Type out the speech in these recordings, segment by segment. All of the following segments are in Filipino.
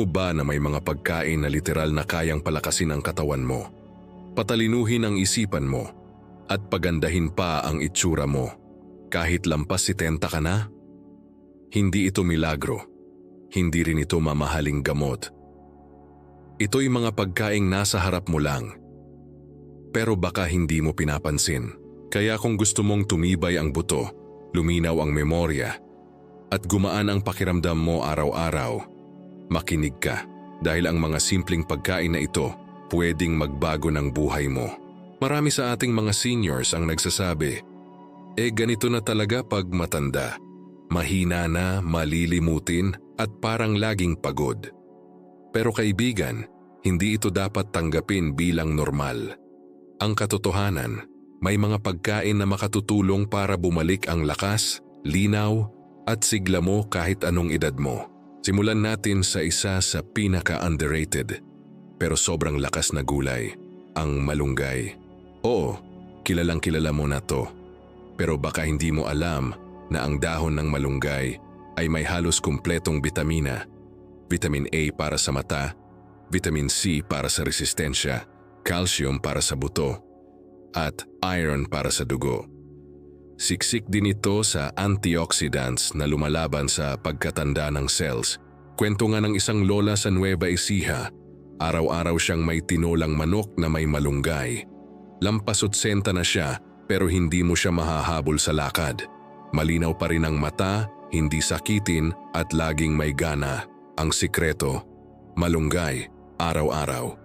mo ba na may mga pagkain na literal na kayang palakasin ang katawan mo? Patalinuhin ang isipan mo at pagandahin pa ang itsura mo kahit lampas si tenta ka na? Hindi ito milagro. Hindi rin ito mamahaling gamot. Ito'y mga pagkaing nasa harap mo lang. Pero baka hindi mo pinapansin. Kaya kung gusto mong tumibay ang buto, luminaw ang memorya, at gumaan ang pakiramdam mo araw-araw, makinig ka dahil ang mga simpleng pagkain na ito pwedeng magbago ng buhay mo. Marami sa ating mga seniors ang nagsasabi, eh ganito na talaga pag matanda. Mahina na, malilimutin at parang laging pagod. Pero kaibigan, hindi ito dapat tanggapin bilang normal. Ang katotohanan, may mga pagkain na makatutulong para bumalik ang lakas, linaw, at sigla mo kahit anong edad mo. Simulan natin sa isa sa pinaka-underrated pero sobrang lakas na gulay, ang malunggay. Oo, kilalang kilala mo na to. Pero baka hindi mo alam na ang dahon ng malunggay ay may halos kumpletong bitamina. Vitamin A para sa mata, vitamin C para sa resistensya, calcium para sa buto, at iron para sa dugo. Siksik din ito sa antioxidants na lumalaban sa pagkatanda ng cells. Kwento nga ng isang lola sa Nueva Ecija, araw-araw siyang may tinolang manok na may malunggay. Lampasot senta na siya pero hindi mo siya mahahabol sa lakad. Malinaw pa rin ang mata, hindi sakitin at laging may gana. Ang sikreto, malunggay, araw-araw.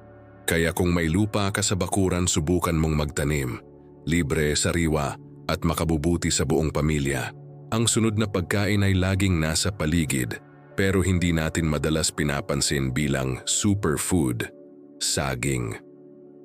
Kaya kung may lupa ka sa bakuran subukan mong magtanim. Libre, sariwa at makabubuti sa buong pamilya. Ang sunod na pagkain ay laging nasa paligid pero hindi natin madalas pinapansin bilang superfood, saging.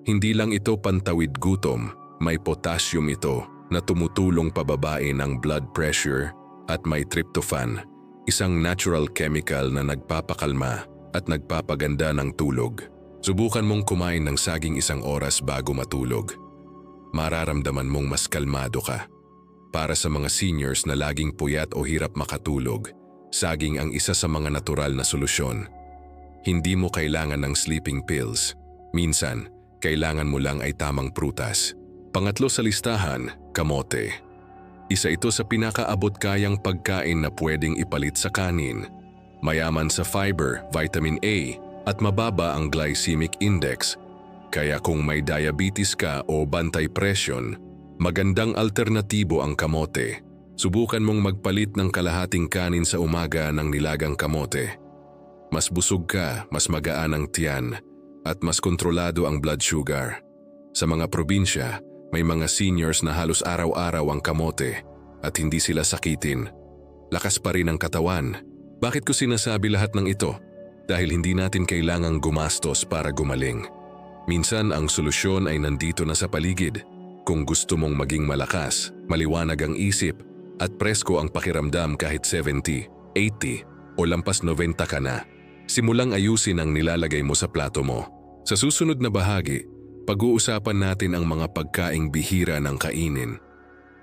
Hindi lang ito pantawid gutom, may potassium ito na tumutulong pababain ang blood pressure at may tryptophan, isang natural chemical na nagpapakalma at nagpapaganda ng tulog. Subukan mong kumain ng saging isang oras bago matulog. Mararamdaman mong mas kalmado ka. Para sa mga seniors na laging puyat o hirap makatulog, saging ang isa sa mga natural na solusyon. Hindi mo kailangan ng sleeping pills. Minsan, kailangan mo lang ay tamang prutas. Pangatlo sa listahan, kamote. Isa ito sa pinakaabot kayang pagkain na pwedeng ipalit sa kanin. Mayaman sa fiber, vitamin A, at mababa ang glycemic index. Kaya kung may diabetes ka o bantay presyon, magandang alternatibo ang kamote. Subukan mong magpalit ng kalahating kanin sa umaga ng nilagang kamote. Mas busog ka, mas magaan ang tiyan, at mas kontrolado ang blood sugar. Sa mga probinsya, may mga seniors na halos araw-araw ang kamote at hindi sila sakitin. Lakas pa rin ang katawan. Bakit ko sinasabi lahat ng ito? Dahil hindi natin kailangang gumastos para gumaling. Minsan ang solusyon ay nandito na sa paligid. Kung gusto mong maging malakas, maliwanag ang isip at presko ang pakiramdam kahit 70, 80 o lampas 90 ka na, simulang ayusin ang nilalagay mo sa plato mo. Sa susunod na bahagi, pag-uusapan natin ang mga pagkaing bihira ng kainin.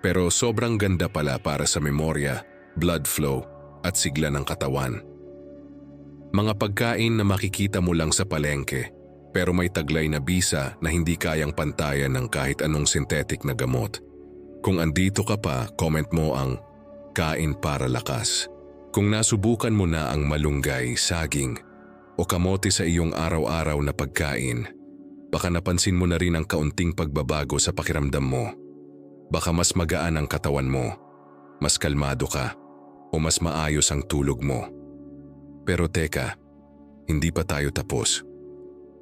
Pero sobrang ganda pala para sa memorya, blood flow at sigla ng katawan. Mga pagkain na makikita mo lang sa palengke pero may taglay na bisa na hindi kayang pantayan ng kahit anong synthetic na gamot. Kung andito ka pa, comment mo ang kain para lakas. Kung nasubukan mo na ang malunggay, saging o kamote sa iyong araw-araw na pagkain, baka napansin mo na rin ang kaunting pagbabago sa pakiramdam mo. Baka mas magaan ang katawan mo, mas kalmado ka, o mas maayos ang tulog mo. Pero teka, hindi pa tayo tapos.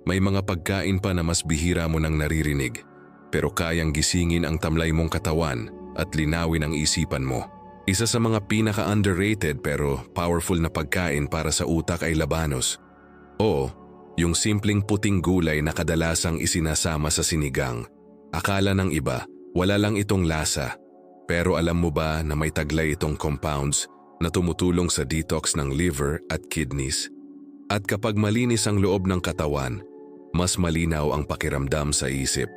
May mga pagkain pa na mas bihira mo nang naririnig, pero kayang gisingin ang tamlay mong katawan at linawin ang isipan mo. Isa sa mga pinaka-underrated pero powerful na pagkain para sa utak ay labanos. O, yung simpleng puting gulay na kadalasang isinasama sa sinigang. Akala ng iba, wala lang itong lasa. Pero alam mo ba na may taglay itong compounds na tumutulong sa detox ng liver at kidneys? At kapag malinis ang loob ng katawan, mas malinaw ang pakiramdam sa isip.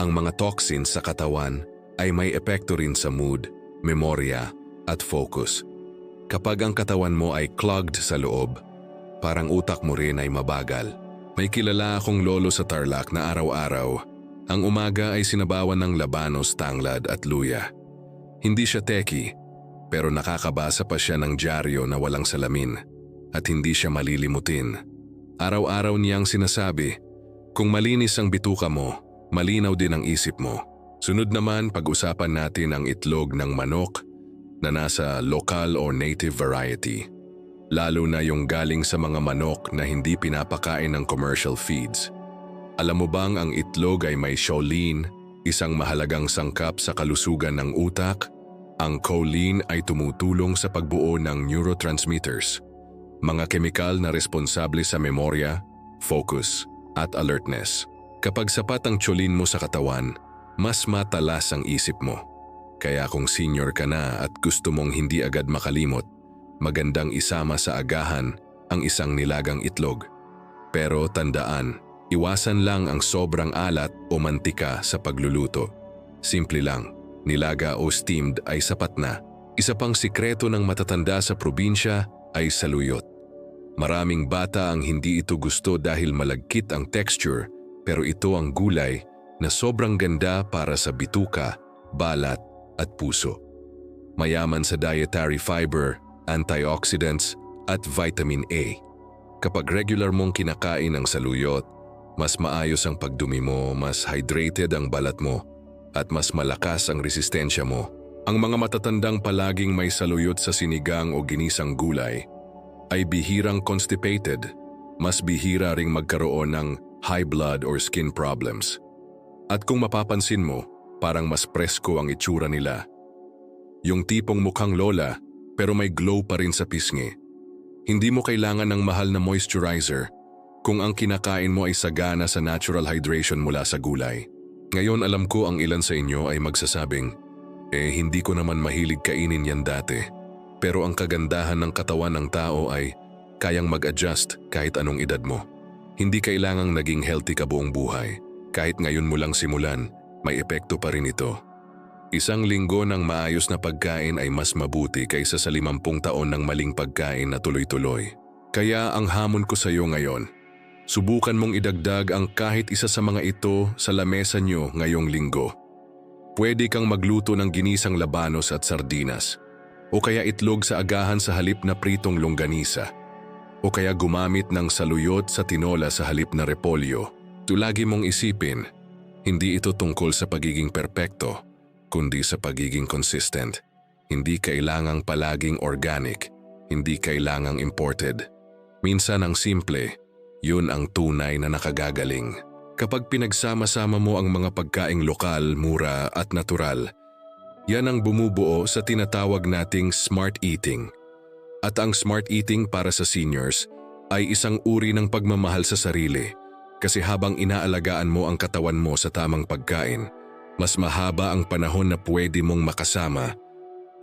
Ang mga toxins sa katawan ay may epekto rin sa mood, memorya at focus. Kapag ang katawan mo ay clogged sa loob, parang utak mo rin ay mabagal. May kilala akong lolo sa Tarlac na araw-araw. Ang umaga ay sinabawan ng labanos, tanglad at luya. Hindi siya teki, pero nakakabasa pa siya ng dyaryo na walang salamin at hindi siya malilimutin. Araw-araw niyang sinasabi, kung malinis ang bituka mo, malinaw din ang isip mo. Sunod naman pag-usapan natin ang itlog ng manok na nasa local or native variety. Lalo na yung galing sa mga manok na hindi pinapakain ng commercial feeds. Alam mo bang ang itlog ay may choline, isang mahalagang sangkap sa kalusugan ng utak? Ang choline ay tumutulong sa pagbuo ng neurotransmitters, mga kemikal na responsable sa memorya, focus, at alertness. Kapag sapat ang choline mo sa katawan, mas matalas ang isip mo. Kaya kung senior ka na at gusto mong hindi agad makalimot, magandang isama sa agahan ang isang nilagang itlog. Pero tandaan, iwasan lang ang sobrang alat o mantika sa pagluluto. Simple lang, nilaga o steamed ay sapat na. Isa pang sikreto ng matatanda sa probinsya ay saluyot. Maraming bata ang hindi ito gusto dahil malagkit ang texture pero ito ang gulay na sobrang ganda para sa bituka, balat at puso. Mayaman sa dietary fiber, antioxidants at vitamin A. Kapag regular mong kinakain ang saluyot, mas maayos ang pagdumi mo, mas hydrated ang balat mo, at mas malakas ang resistensya mo. Ang mga matatandang palaging may saluyot sa sinigang o ginisang gulay ay bihirang constipated, mas bihira ring magkaroon ng high blood or skin problems. At kung mapapansin mo, parang mas presko ang itsura nila. Yung tipong mukhang lola pero may glow pa rin sa pisngi. Hindi mo kailangan ng mahal na moisturizer kung ang kinakain mo ay sagana sa natural hydration mula sa gulay. Ngayon alam ko ang ilan sa inyo ay magsasabing, eh hindi ko naman mahilig kainin yan dati. Pero ang kagandahan ng katawan ng tao ay kayang mag-adjust kahit anong edad mo. Hindi kailangang naging healthy ka buong buhay. Kahit ngayon mo lang simulan, may epekto pa rin ito. Isang linggo ng maayos na pagkain ay mas mabuti kaysa sa limampung taon ng maling pagkain na tuloy-tuloy. Kaya ang hamon ko sa iyo ngayon, subukan mong idagdag ang kahit isa sa mga ito sa lamesa nyo ngayong linggo. Pwede kang magluto ng ginisang labanos at sardinas, o kaya itlog sa agahan sa halip na pritong longganisa, o kaya gumamit ng saluyot sa tinola sa halip na repolyo. Tulagi mong isipin, hindi ito tungkol sa pagiging perpekto, kundi sa pagiging consistent. Hindi kailangang palaging organic, hindi kailangang imported. Minsan ang simple, yun ang tunay na nakagagaling. Kapag pinagsama-sama mo ang mga pagkaing lokal, mura at natural, yan ang bumubuo sa tinatawag nating smart eating. At ang smart eating para sa seniors ay isang uri ng pagmamahal sa sarili kasi habang inaalagaan mo ang katawan mo sa tamang pagkain, mas mahaba ang panahon na pwede mong makasama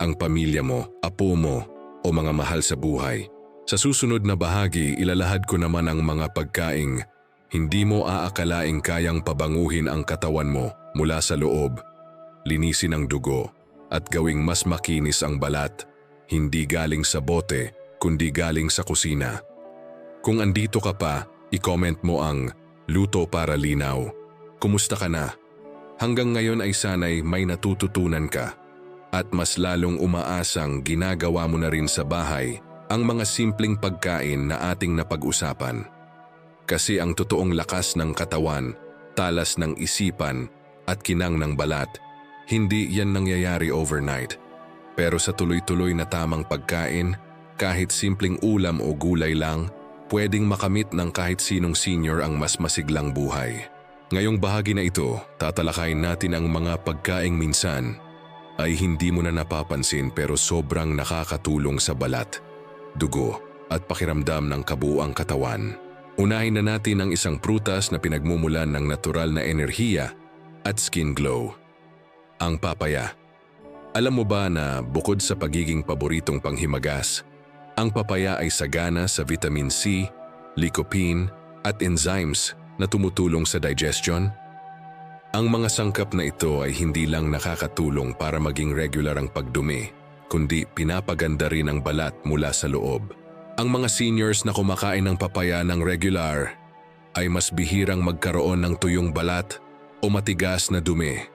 ang pamilya mo, apo mo o mga mahal sa buhay. Sa susunod na bahagi, ilalahad ko naman ang mga pagkaing hindi mo aakalaing kayang pabanguhin ang katawan mo mula sa loob, linisin ang dugo at gawing mas makinis ang balat, hindi galing sa bote kundi galing sa kusina. Kung andito ka pa, i-comment mo ang luto para linaw. Kumusta ka na? Hanggang ngayon ay sanay may natututunan ka at mas lalong umaasang ginagawa mo na rin sa bahay ang mga simpleng pagkain na ating napag-usapan. Kasi ang totoong lakas ng katawan, talas ng isipan at kinang ng balat, hindi yan nangyayari overnight. Pero sa tuloy-tuloy na tamang pagkain, kahit simpleng ulam o gulay lang, pwedeng makamit ng kahit sinong senior ang mas masiglang buhay. Ngayong bahagi na ito, tatalakayin natin ang mga pagkaing minsan ay hindi mo na napapansin pero sobrang nakakatulong sa balat, dugo at pakiramdam ng kabuang katawan. Unahin na natin ang isang prutas na pinagmumulan ng natural na enerhiya at skin glow. Ang papaya. Alam mo ba na bukod sa pagiging paboritong panghimagas, ang papaya ay sagana sa vitamin C, lycopene at enzymes na tumutulong sa digestion? Ang mga sangkap na ito ay hindi lang nakakatulong para maging regular ang pagdumi, kundi pinapaganda rin ang balat mula sa loob. Ang mga seniors na kumakain ng papaya ng regular ay mas bihirang magkaroon ng tuyong balat o matigas na dumi.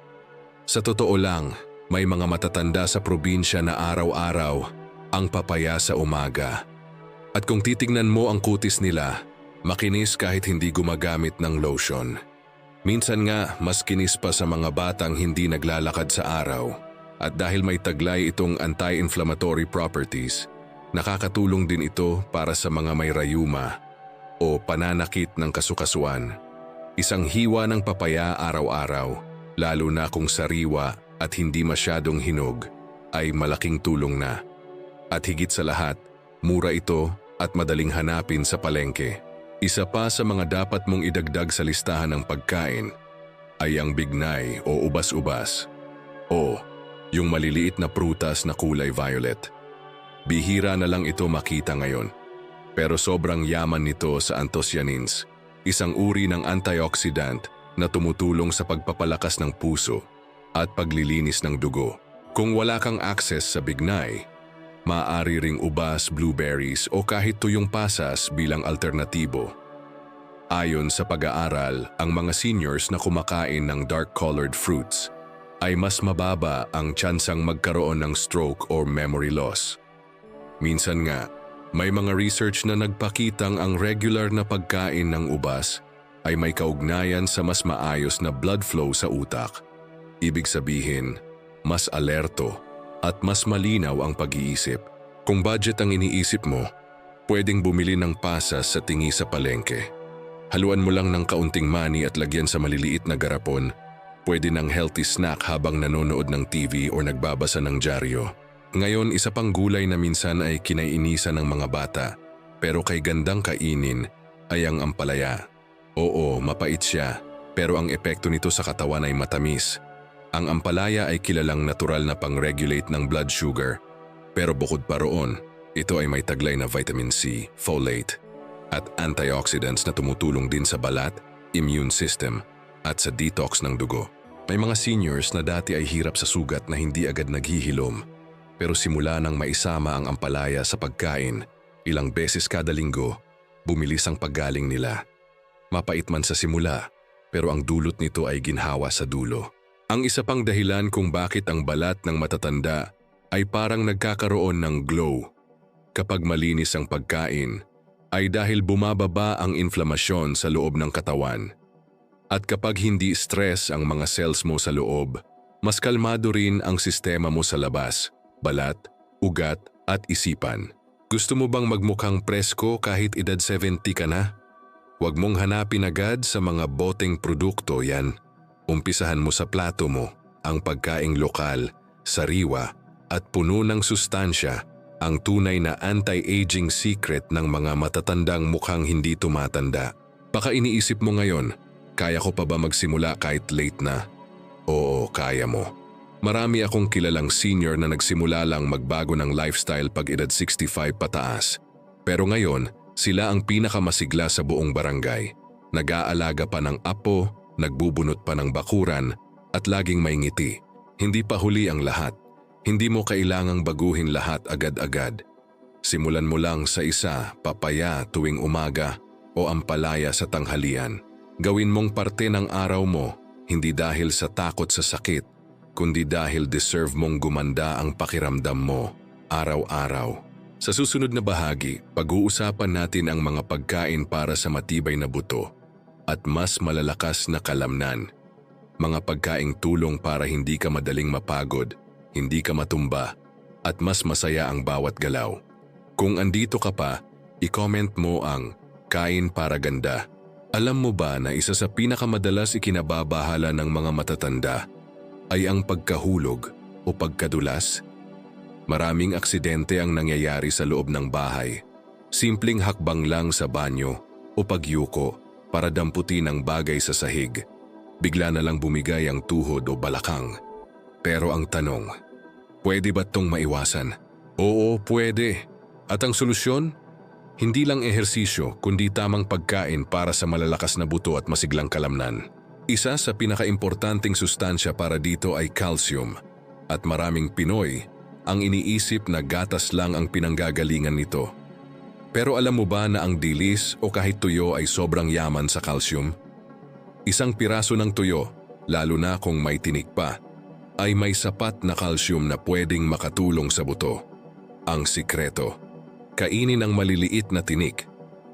Sa totoo lang, may mga matatanda sa probinsya na araw-araw ang papaya sa umaga. At kung titignan mo ang kutis nila, makinis kahit hindi gumagamit ng lotion. Minsan nga, mas kinis pa sa mga batang hindi naglalakad sa araw. At dahil may taglay itong anti-inflammatory properties, nakakatulong din ito para sa mga may rayuma o pananakit ng kasukasuan. Isang hiwa ng papaya araw-araw, lalo na kung sariwa at hindi masyadong hinog, ay malaking tulong na. At higit sa lahat, mura ito at madaling hanapin sa palengke. Isa pa sa mga dapat mong idagdag sa listahan ng pagkain ay ang bignay o ubas-ubas o yung maliliit na prutas na kulay violet. Bihira na lang ito makita ngayon pero sobrang yaman nito sa anthocyanins, isang uri ng antioxidant na tumutulong sa pagpapalakas ng puso at paglilinis ng dugo. Kung wala kang access sa bignay, maaari ring ubas, blueberries o kahit tuyong pasas bilang alternatibo. Ayon sa pag-aaral, ang mga seniors na kumakain ng dark-colored fruits ay mas mababa ang tsansang magkaroon ng stroke or memory loss. Minsan nga, may mga research na nagpakitang ang regular na pagkain ng ubas ay may kaugnayan sa mas maayos na blood flow sa utak. Ibig sabihin, mas alerto at mas malinaw ang pag-iisip. Kung budget ang iniisip mo, pwedeng bumili ng pasas sa tingi sa palengke. Haluan mo lang ng kaunting money at lagyan sa maliliit na garapon Pwede ng healthy snack habang nanonood ng TV o nagbabasa ng dyaryo. Ngayon, isa pang gulay na minsan ay kinaiinisan ng mga bata, pero kay gandang kainin ay ang ampalaya. Oo, mapait siya, pero ang epekto nito sa katawan ay matamis. Ang ampalaya ay kilalang natural na pang-regulate ng blood sugar, pero bukod pa roon, ito ay may taglay na vitamin C, folate, at antioxidants na tumutulong din sa balat, immune system, at sa detox ng dugo. May mga seniors na dati ay hirap sa sugat na hindi agad naghihilom. Pero simula nang maisama ang ampalaya sa pagkain, ilang beses kada linggo, bumilis ang paggaling nila. Mapait man sa simula, pero ang dulot nito ay ginhawa sa dulo. Ang isa pang dahilan kung bakit ang balat ng matatanda ay parang nagkakaroon ng glow. Kapag malinis ang pagkain, ay dahil bumababa ang inflamasyon sa loob ng katawan. At kapag hindi stress ang mga cells mo sa loob, mas kalmado rin ang sistema mo sa labas, balat, ugat at isipan. Gusto mo bang magmukhang presko kahit edad 70 ka na? Huwag mong hanapin agad sa mga boteng produkto yan. Umpisahan mo sa plato mo ang pagkaing lokal, sariwa at puno ng sustansya ang tunay na anti-aging secret ng mga matatandang mukhang hindi tumatanda. Baka iniisip mo ngayon, kaya ko pa ba magsimula kahit late na? Oo, kaya mo. Marami akong kilalang senior na nagsimula lang magbago ng lifestyle pag edad 65 pataas. Pero ngayon, sila ang pinakamasigla sa buong barangay. Nag-aalaga pa ng apo, nagbubunot pa ng bakuran, at laging may ngiti. Hindi pa huli ang lahat. Hindi mo kailangang baguhin lahat agad-agad. Simulan mo lang sa isa, papaya tuwing umaga o ampalaya sa tanghalian. Gawin mong parte ng araw mo, hindi dahil sa takot sa sakit, kundi dahil deserve mong gumanda ang pakiramdam mo, araw-araw. Sa susunod na bahagi, pag-uusapan natin ang mga pagkain para sa matibay na buto at mas malalakas na kalamnan. Mga pagkaing tulong para hindi ka madaling mapagod, hindi ka matumba, at mas masaya ang bawat galaw. Kung andito ka pa, i-comment mo ang Kain para Ganda alam mo ba na isa sa pinakamadalas ikinababahala ng mga matatanda ay ang pagkahulog o pagkadulas? Maraming aksidente ang nangyayari sa loob ng bahay. Simpleng hakbang lang sa banyo o pagyuko para damputin ang bagay sa sahig. Bigla na lang bumigay ang tuhod o balakang. Pero ang tanong, pwede ba itong maiwasan? Oo, pwede. At ang solusyon? Hindi lang ehersisyo kundi tamang pagkain para sa malalakas na buto at masiglang kalamnan. Isa sa pinakaimportanteng sustansya para dito ay calcium at maraming Pinoy ang iniisip na gatas lang ang pinanggagalingan nito. Pero alam mo ba na ang dilis o kahit tuyo ay sobrang yaman sa calcium? Isang piraso ng tuyo, lalo na kung may tinik pa, ay may sapat na calcium na pwedeng makatulong sa buto. Ang sikreto, kainin ang maliliit na tinik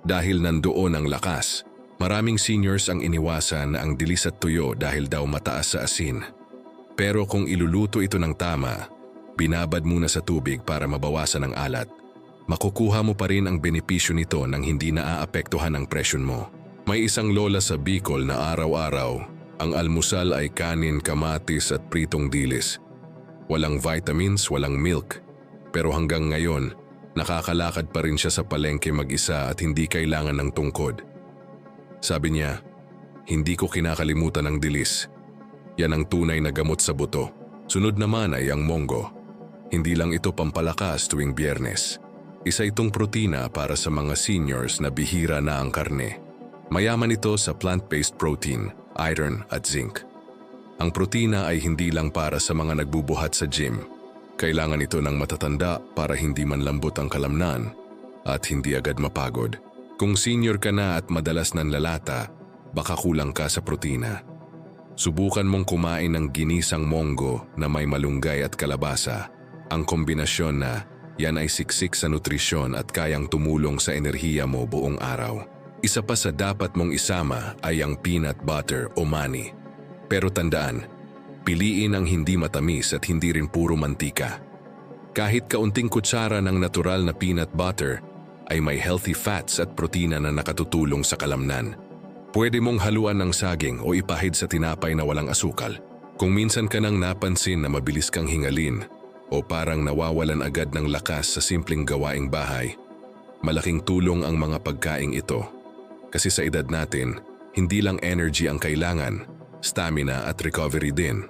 dahil nandoon ang lakas. Maraming seniors ang iniwasan ang dilis at tuyo dahil daw mataas sa asin. Pero kung iluluto ito ng tama, binabad muna sa tubig para mabawasan ang alat. Makukuha mo pa rin ang benepisyo nito nang hindi naaapektuhan ang presyon mo. May isang lola sa Bicol na araw-araw, ang almusal ay kanin, kamatis at pritong dilis. Walang vitamins, walang milk. Pero hanggang ngayon, nakakalakad pa rin siya sa palengke mag-isa at hindi kailangan ng tungkod. Sabi niya, hindi ko kinakalimutan ang dilis. Yan ang tunay na gamot sa buto. Sunod naman ay ang monggo. Hindi lang ito pampalakas tuwing biyernes. Isa itong protina para sa mga seniors na bihira na ang karne. Mayaman ito sa plant-based protein, iron at zinc. Ang protina ay hindi lang para sa mga nagbubuhat sa gym. Kailangan ito ng matatanda para hindi man lambot ang kalamnan at hindi agad mapagod. Kung senior ka na at madalas nanlalata, baka kulang ka sa protina. Subukan mong kumain ng ginisang monggo na may malunggay at kalabasa. Ang kombinasyon na yan ay siksik sa nutrisyon at kayang tumulong sa enerhiya mo buong araw. Isa pa sa dapat mong isama ay ang peanut butter o mani. Pero tandaan, piliin ang hindi matamis at hindi rin puro mantika. Kahit kaunting kutsara ng natural na peanut butter ay may healthy fats at protina na nakatutulong sa kalamnan. Pwede mong haluan ng saging o ipahid sa tinapay na walang asukal. Kung minsan ka nang napansin na mabilis kang hingalin o parang nawawalan agad ng lakas sa simpleng gawaing bahay, malaking tulong ang mga pagkaing ito. Kasi sa edad natin, hindi lang energy ang kailangan, stamina at recovery din.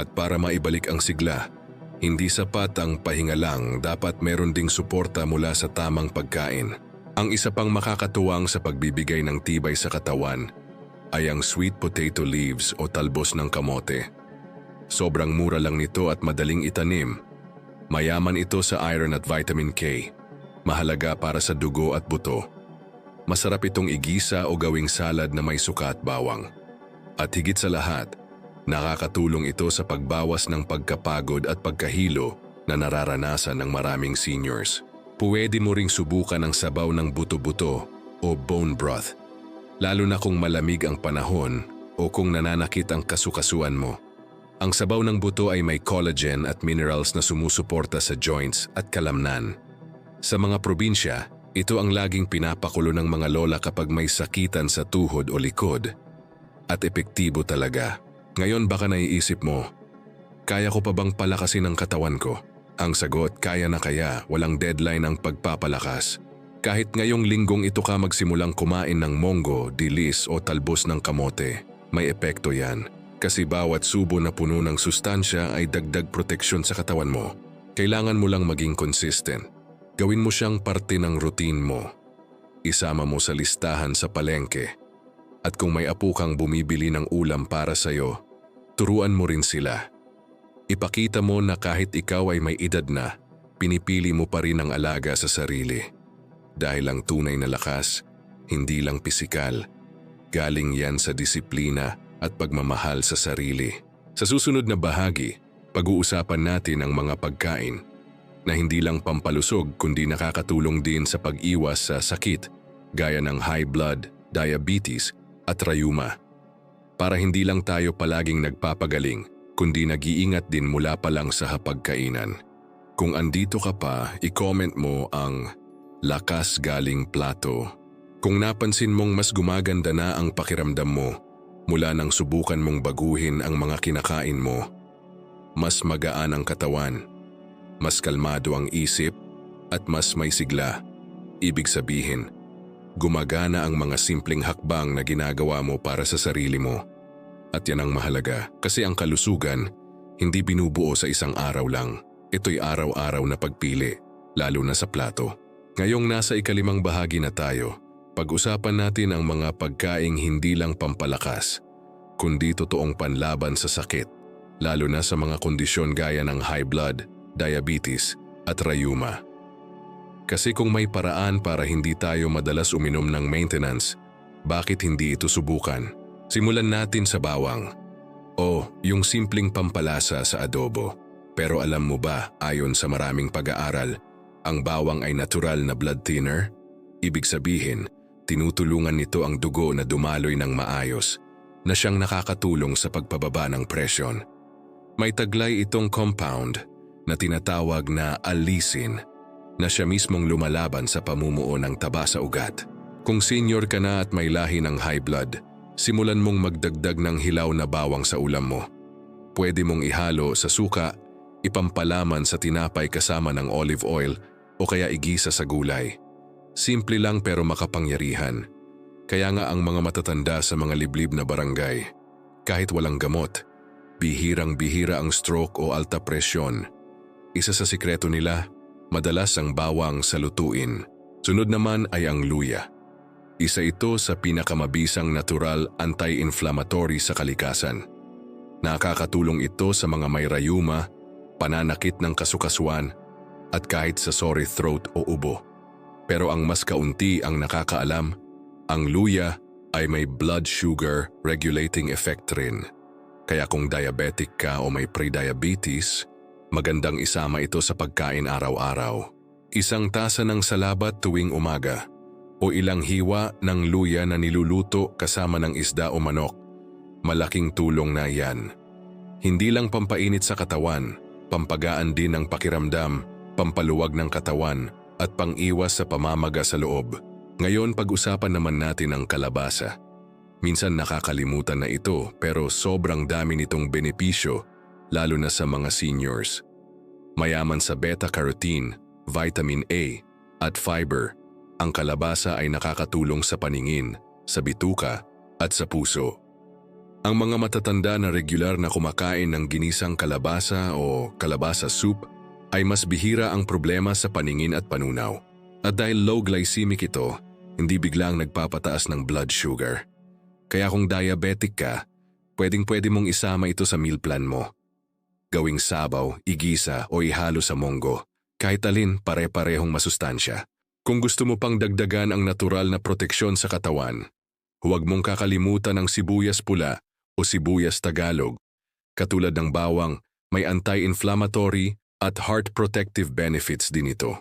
At para maibalik ang sigla, hindi sapat ang pahinga lang, dapat meron ding suporta mula sa tamang pagkain. Ang isa pang makakatuwang sa pagbibigay ng tibay sa katawan ay ang sweet potato leaves o talbos ng kamote. Sobrang mura lang nito at madaling itanim. Mayaman ito sa iron at vitamin K. Mahalaga para sa dugo at buto. Masarap itong igisa o gawing salad na may suka at bawang. At higit sa lahat, nakakatulong ito sa pagbawas ng pagkapagod at pagkahilo na nararanasan ng maraming seniors. Pwede mo ring subukan ang sabaw ng buto-buto o bone broth, lalo na kung malamig ang panahon o kung nananakit ang kasukasuan mo. Ang sabaw ng buto ay may collagen at minerals na sumusuporta sa joints at kalamnan. Sa mga probinsya, ito ang laging pinapakulo ng mga lola kapag may sakitan sa tuhod o likod. At epektibo talaga. Ngayon baka naiisip mo, kaya ko pa bang palakasin ang katawan ko? Ang sagot, kaya na kaya, walang deadline ang pagpapalakas. Kahit ngayong linggong ito ka magsimulang kumain ng monggo, dilis o talbos ng kamote, may epekto yan. Kasi bawat subo na puno ng sustansya ay dagdag proteksyon sa katawan mo. Kailangan mo lang maging consistent. Gawin mo siyang parte ng routine mo. Isama mo sa listahan sa palengke. At kung may apo kang bumibili ng ulam para sa'yo, turuan mo rin sila. Ipakita mo na kahit ikaw ay may edad na, pinipili mo pa rin ang alaga sa sarili. Dahil ang tunay na lakas, hindi lang pisikal, galing yan sa disiplina at pagmamahal sa sarili. Sa susunod na bahagi, pag-uusapan natin ang mga pagkain na hindi lang pampalusog kundi nakakatulong din sa pag-iwas sa sakit gaya ng high blood, diabetes at rayuma. Para hindi lang tayo palaging nagpapagaling, kundi nag-iingat din mula pa lang sa hapagkainan. Kung andito ka pa, i-comment mo ang lakas galing plato. Kung napansin mong mas gumaganda na ang pakiramdam mo mula nang subukan mong baguhin ang mga kinakain mo, mas magaan ang katawan, mas kalmado ang isip at mas may sigla. Ibig sabihin, gumagana ang mga simpleng hakbang na ginagawa mo para sa sarili mo. At yan ang mahalaga kasi ang kalusugan hindi binubuo sa isang araw lang. Ito'y araw-araw na pagpili, lalo na sa plato. Ngayong nasa ikalimang bahagi na tayo, pag-usapan natin ang mga pagkaing hindi lang pampalakas, kundi totoong panlaban sa sakit, lalo na sa mga kondisyon gaya ng high blood, diabetes at rayuma. Kasi kung may paraan para hindi tayo madalas uminom ng maintenance, bakit hindi ito subukan? Simulan natin sa bawang. O, yung simpleng pampalasa sa adobo. Pero alam mo ba, ayon sa maraming pag-aaral, ang bawang ay natural na blood thinner? Ibig sabihin, tinutulungan nito ang dugo na dumaloy ng maayos, na siyang nakakatulong sa pagpababa ng presyon. May taglay itong compound na tinatawag na alisin na siya mismong lumalaban sa pamumuo ng taba sa ugat. Kung senior ka na at may lahi ng high blood, simulan mong magdagdag ng hilaw na bawang sa ulam mo. Pwede mong ihalo sa suka, ipampalaman sa tinapay kasama ng olive oil o kaya igisa sa gulay. Simple lang pero makapangyarihan. Kaya nga ang mga matatanda sa mga liblib na barangay, kahit walang gamot, bihirang-bihira ang stroke o alta presyon. Isa sa sikreto nila, Madalas ang bawang sa lutuin. Sunod naman ay ang luya. Isa ito sa pinakamabisang natural anti-inflammatory sa kalikasan. Nakakatulong ito sa mga may rayuma, pananakit ng kasukasuan, at kahit sa sore throat o ubo. Pero ang mas kaunti ang nakakaalam, ang luya ay may blood sugar regulating effect rin. Kaya kung diabetic ka o may pre-diabetes, Magandang isama ito sa pagkain araw-araw. Isang tasa ng salabat tuwing umaga o ilang hiwa ng luya na niluluto kasama ng isda o manok. Malaking tulong na yan. Hindi lang pampainit sa katawan, pampagaan din ng pakiramdam, pampaluwag ng katawan at pangiwas sa pamamaga sa loob. Ngayon pag-usapan naman natin ang kalabasa. Minsan nakakalimutan na ito pero sobrang dami nitong benepisyo lalo na sa mga seniors. Mayaman sa beta-carotene, vitamin A, at fiber, ang kalabasa ay nakakatulong sa paningin, sa bituka, at sa puso. Ang mga matatanda na regular na kumakain ng ginisang kalabasa o kalabasa soup ay mas bihira ang problema sa paningin at panunaw. At dahil low glycemic ito, hindi biglang nagpapataas ng blood sugar. Kaya kung diabetic ka, pwedeng pwede mong isama ito sa meal plan mo gawing sabaw, igisa o ihalo sa monggo. Kahit alin pare-parehong masustansya. Kung gusto mo pang dagdagan ang natural na proteksyon sa katawan, huwag mong kakalimutan ang sibuyas pula o sibuyas Tagalog. Katulad ng bawang, may anti-inflammatory at heart protective benefits din ito.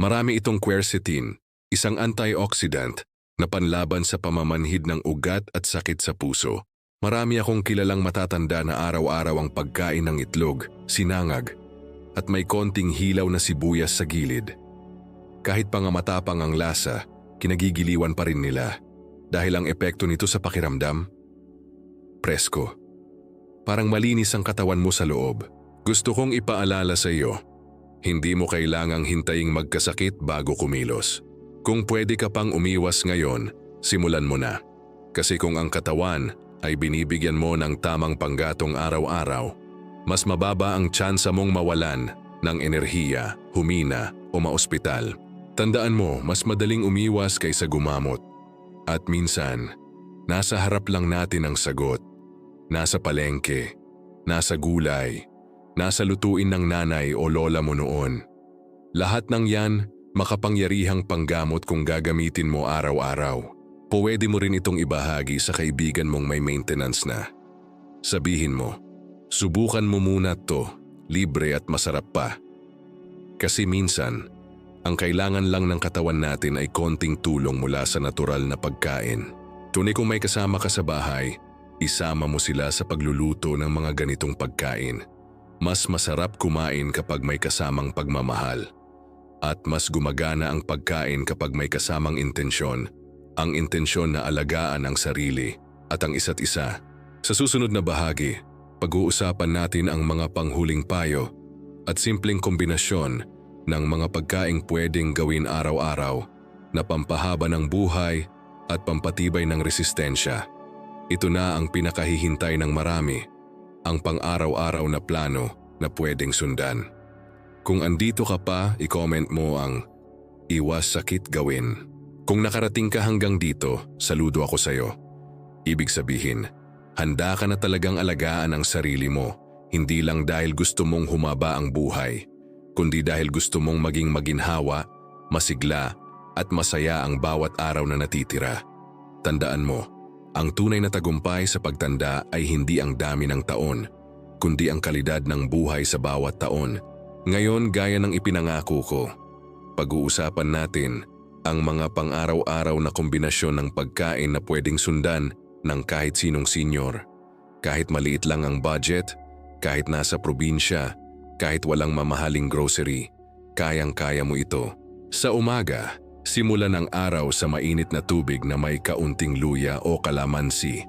Marami itong quercetin, isang antioxidant na panlaban sa pamamanhid ng ugat at sakit sa puso. Marami akong kilalang matatanda na araw-araw ang pagkain ng itlog, sinangag, at may konting hilaw na sibuyas sa gilid. Kahit pa nga matapang ang lasa, kinagigiliwan pa rin nila dahil ang epekto nito sa pakiramdam, presko. Parang malinis ang katawan mo sa loob. Gusto kong ipaalala sa iyo, hindi mo kailangang hintaying magkasakit bago kumilos. Kung pwede ka pang umiwas ngayon, simulan mo na. Kasi kung ang katawan ay binibigyan mo ng tamang panggatong araw-araw, mas mababa ang tsansa mong mawalan ng enerhiya, humina o maospital. Tandaan mo, mas madaling umiwas kaysa gumamot. At minsan, nasa harap lang natin ang sagot. Nasa palengke, nasa gulay, nasa lutuin ng nanay o lola mo noon. Lahat ng yan, makapangyarihang panggamot kung gagamitin mo araw-araw. Pwede mo rin itong ibahagi sa kaibigan mong may maintenance na. Sabihin mo, subukan mo muna to, libre at masarap pa. Kasi minsan, ang kailangan lang ng katawan natin ay konting tulong mula sa natural na pagkain. Tunay kung may kasama ka sa bahay, isama mo sila sa pagluluto ng mga ganitong pagkain. Mas masarap kumain kapag may kasamang pagmamahal. At mas gumagana ang pagkain kapag may kasamang intensyon ang intensyon na alagaan ang sarili at ang isa't isa. Sa susunod na bahagi, pag-uusapan natin ang mga panghuling payo at simpleng kombinasyon ng mga pagkaing pwedeng gawin araw-araw na pampahaba ng buhay at pampatibay ng resistensya. Ito na ang pinakahihintay ng marami, ang pang-araw-araw na plano na pwedeng sundan. Kung andito ka pa, i-comment mo ang iwas sakit gawin. Kung nakarating ka hanggang dito, saludo ako sa iyo. Ibig sabihin, handa ka na talagang alagaan ang sarili mo, hindi lang dahil gusto mong humaba ang buhay, kundi dahil gusto mong maging maginhawa masigla, at masaya ang bawat araw na natitira. Tandaan mo, ang tunay na tagumpay sa pagtanda ay hindi ang dami ng taon, kundi ang kalidad ng buhay sa bawat taon. Ngayon gaya ng ipinangako ko, pag-uusapan natin ang mga pang-araw-araw na kombinasyon ng pagkain na pwedeng sundan ng kahit sinong senior. Kahit maliit lang ang budget, kahit nasa probinsya, kahit walang mamahaling grocery, kayang-kaya mo ito. Sa umaga, simulan ang araw sa mainit na tubig na may kaunting luya o kalamansi.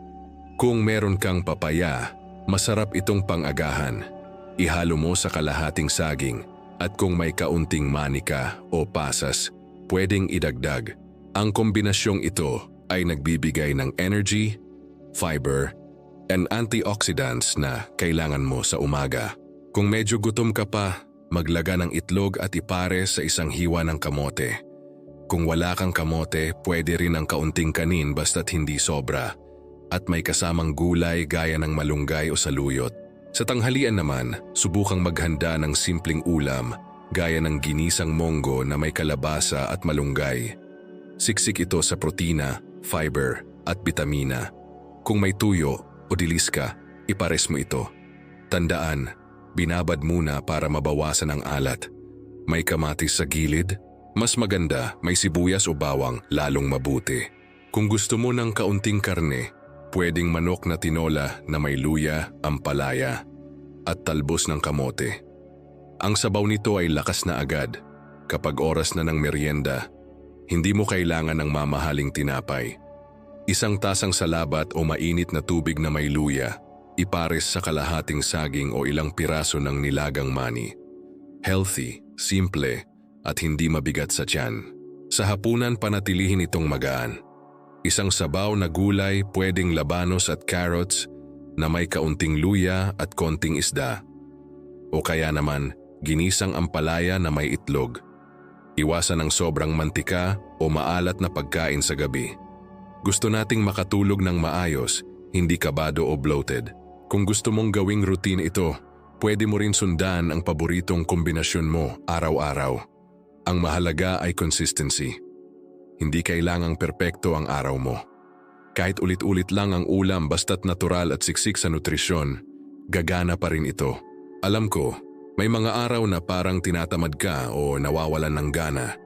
Kung meron kang papaya, masarap itong pangagahan. Ihalo mo sa kalahating saging at kung may kaunting manika o pasas, pwedeng idagdag. Ang kombinasyong ito ay nagbibigay ng energy, fiber, and antioxidants na kailangan mo sa umaga. Kung medyo gutom ka pa, maglaga ng itlog at ipare sa isang hiwa ng kamote. Kung wala kang kamote, pwede rin ang kaunting kanin basta't hindi sobra. At may kasamang gulay gaya ng malunggay o saluyot. Sa tanghalian naman, subukang maghanda ng simpleng ulam gaya ng ginisang monggo na may kalabasa at malunggay. Siksik ito sa protina, fiber at bitamina. Kung may tuyo o dilis ka, ipares mo ito. Tandaan, binabad muna para mabawasan ang alat. May kamatis sa gilid, mas maganda may sibuyas o bawang lalong mabuti. Kung gusto mo ng kaunting karne, pwedeng manok na tinola na may luya, ampalaya, at talbos ng kamote. Ang sabaw nito ay lakas na agad. Kapag oras na ng merienda, hindi mo kailangan ng mamahaling tinapay. Isang tasang salabat o mainit na tubig na may luya, ipares sa kalahating saging o ilang piraso ng nilagang mani. Healthy, simple, at hindi mabigat sa tiyan. Sa hapunan panatilihin itong magaan. Isang sabaw na gulay pwedeng labanos at carrots na may kaunting luya at konting isda. O kaya naman, ginisang ampalaya na may itlog. Iwasan ang sobrang mantika o maalat na pagkain sa gabi. Gusto nating makatulog ng maayos, hindi kabado o bloated. Kung gusto mong gawing routine ito, pwede mo rin sundan ang paboritong kombinasyon mo araw-araw. Ang mahalaga ay consistency. Hindi kailangang perpekto ang araw mo. Kahit ulit-ulit lang ang ulam basta't natural at siksik sa nutrisyon, gagana pa rin ito. Alam ko, may mga araw na parang tinatamad ka o nawawalan ng gana.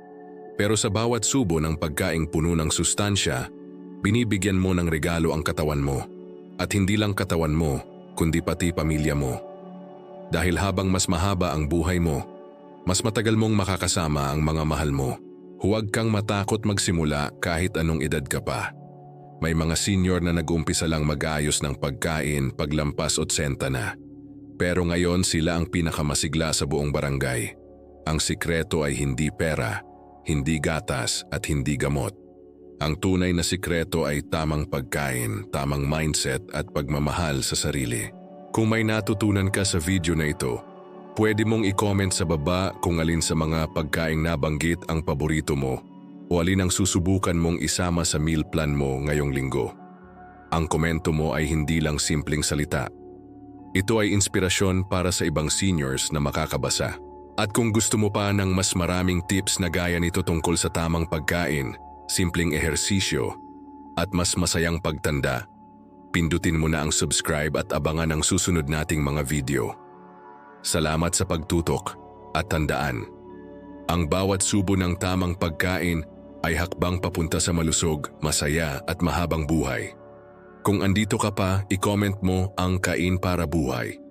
Pero sa bawat subo ng pagkaing puno ng sustansya, binibigyan mo ng regalo ang katawan mo. At hindi lang katawan mo, kundi pati pamilya mo. Dahil habang mas mahaba ang buhay mo, mas matagal mong makakasama ang mga mahal mo. Huwag kang matakot magsimula kahit anong edad ka pa. May mga senior na nag-umpisa lang mag-ayos ng pagkain paglampas 80 na. Pero ngayon sila ang pinakamasigla sa buong barangay. Ang sikreto ay hindi pera, hindi gatas at hindi gamot. Ang tunay na sikreto ay tamang pagkain, tamang mindset at pagmamahal sa sarili. Kung may natutunan ka sa video na ito, pwede mong i-comment sa baba kung alin sa mga pagkaing nabanggit ang paborito mo o alin ang susubukan mong isama sa meal plan mo ngayong linggo. Ang komento mo ay hindi lang simpleng salita. Ito ay inspirasyon para sa ibang seniors na makakabasa. At kung gusto mo pa ng mas maraming tips na gaya nito tungkol sa tamang pagkain, simpleng ehersisyo, at mas masayang pagtanda, pindutin mo na ang subscribe at abangan ang susunod nating mga video. Salamat sa pagtutok at tandaan, ang bawat subo ng tamang pagkain ay hakbang papunta sa malusog, masaya at mahabang buhay. Kung andito ka pa, i-comment mo ang Kain para Buhay